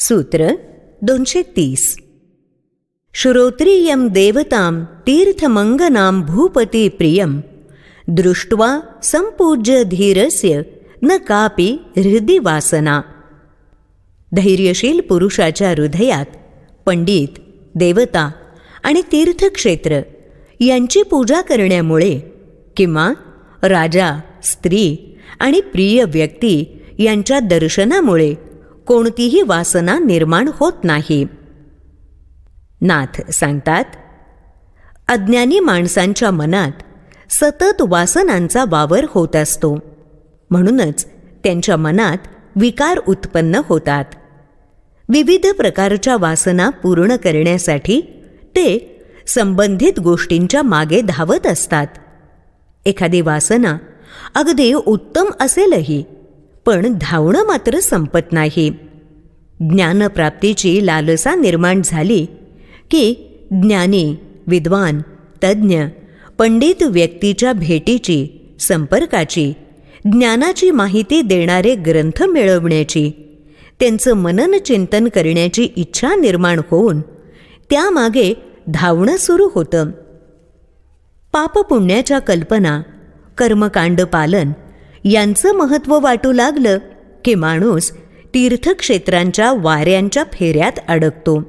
सूत्र दोनशे तीस. श्रोत्रियं देवतां तीर्थमङ्गनां भूपती प्रियं दृष्ट्वा संपूज्य धीरस्य न कापि हृदि वासना. धैर्यशील पुरुषाच्या हृदयात पंडित देवता आणि तीर्थक्षेत्र यांची पूजा करण्यामुळे किंवा राजा स्त्री आणि प्रिय व्यक्ती यांच्या दर्शनामुळे कोणतीही वासना निर्माण होत नाही. नाथ सांगतात अज्ञानी माणसांच्या मनात सतत वासनांचा वावर होत असतो. म्हणूनच त्यांच्या मनात विकार उत्पन्न होतात. विविध प्रकारच्या वासना पूर्ण करण्यासाठी ते संबंधित गोष्टींच्या मागे धावत असतात. एखादी वासना अगदी उत्तम असेलही पण धावणं मात्र संपत नाही. ज्ञानप्राप्तीची लालसा निर्माण झाली की ज्ञानी विद्वान तज्ज्ञ पंडित व्यक्तीच्या भेटीची संपर्काची ज्ञानाची माहिती देणारे ग्रंथ मिळवण्याची त्यांचं मनन चिंतन करण्याची इच्छा निर्माण होऊन त्यामागे धावणं सुरू होतं. पापपुण्याच्या कल्पना कर्मकांड पालन यांचं महत्त्व वाटू लागलं की माणूस तीर्थक्षेत्रांच्या वाऱ्यांच्या फेऱ्यात अडकतो.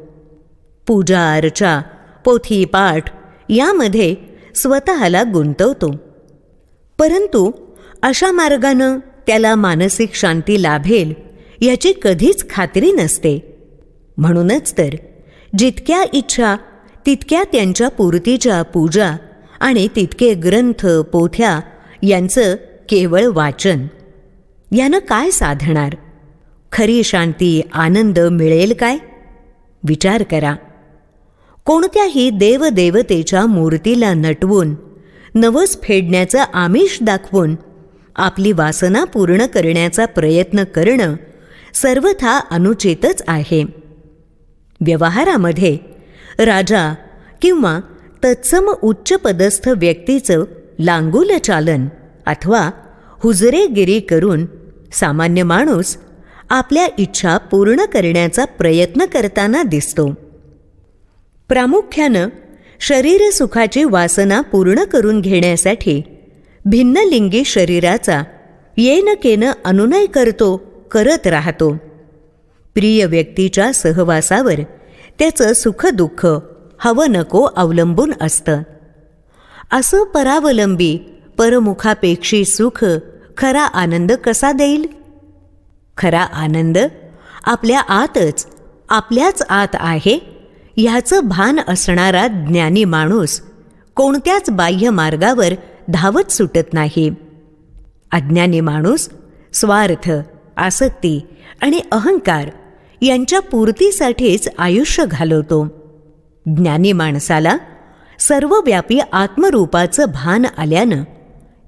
पूजा अर्चा पोथी पाठ यामध्ये स्वतःला गुंतवतो. परंतु अशा मार्गानं त्याला मानसिक शांती लाभेल याची कधीच खात्री नसते. म्हणूनच तर जितक्या इच्छा तितक्या त्यांच्या पूर्तीच्या पूजा आणि तितके ग्रंथ पोथ्या यांचं केवळ वाचन. यानं काय साधणार? खरी शांती आनंद मिळेल काय? विचार करा. कोणत्याही देवदेवतेच्या मूर्तीला नटवून नवस फेडण्याचं आमिष दाखवून आपली वासना पूर्ण करण्याचा प्रयत्न करणं सर्वथा अनुचितच आहे. व्यवहारामध्ये राजा किंवा तत्सम उच्चपदस्थ व्यक्तीचं लांगूल चालन अथवा हुजरेगिरी करून सामान्य माणूस आपल्या इच्छा पूर्ण करण्याचा प्रयत्न करताना दिसतो. प्रामुख्यानं शरीरसुखाची वासना पूर्ण करून घेण्यासाठी भिन्नलिंगी शरीराचा येन केनं अनुनय करतो करत राहतो. प्रिय व्यक्तीच्या सहवासावर त्याचं सुखदुःख हवं नको अवलंबून असतं. असं परावलंबी परमुखापेक्षी सुख खरा आनंद कसा देईल? खरा आनंद आपल्या आतच आपल्याच आत आहे ह्याचं भान असणारा ज्ञानी माणूस कोणत्याच बाह्य मार्गावर धावत सुटत नाही. अज्ञानी माणूस स्वार्थ आसक्ती आणि अहंकार यांच्या पूर्तीसाठीच आयुष्य घालवतो. ज्ञानी माणसाला सर्वव्यापी आत्मरूपाचं भान आल्यानं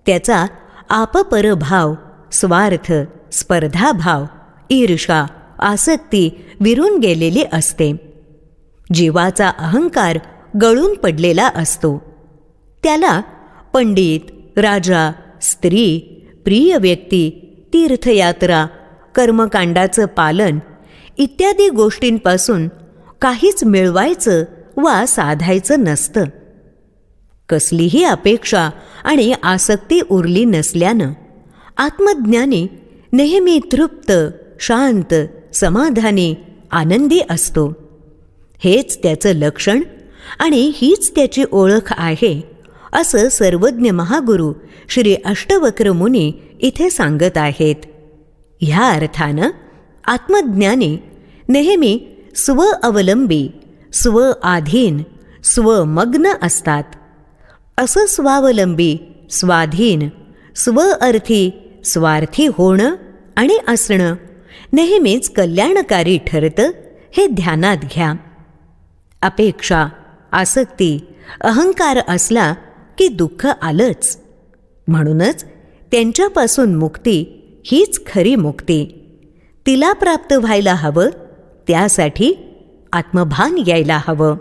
त्याचा आपपरभाव स्वार्थ स्पर्धाभाव ईर्षा आसक्ती विरून गेलेली असते. जीवाचा अहंकार गळून पडलेला असतो. त्याला पंडित राजा स्त्री प्रिय व्यक्ती तीर्थयात्रा कर्मकांडाचं पालन इत्यादी गोष्टींपासून काहीच मिळवायचं वा साधायचं नसतं. कसलीही अपेक्षा आणि आसक्ती उरली नसल्यानं आत्मज्ञानी नेहमी तृप्त शांत समाधानी आनंदी असतो. हेच त्याचं लक्षण आणि हीच त्याची ओळख आहे असं सर्वज्ञ महागुरु श्री अष्टवक्र मुनी इथे सांगत आहेत. ह्या अर्थानं आत्मज्ञानी नेहमी स्व अवलंबी स्व आधीन स्वमग्न असतात. असं स्वावलंबी स्वाधीन स्वअर्थी स्वार्थी होणं आणि असणं नेहमीच कल्याणकारी ठरतं हे ध्यानात घ्या. अपेक्षा आसक्ती अहंकार असला की दुःख आलंच. म्हणूनच त्यांच्यापासून मुक्ती हीच खरी मुक्ती. तिला प्राप्त व्हायला हवं त्यासाठी आत्मभान यायला हवं.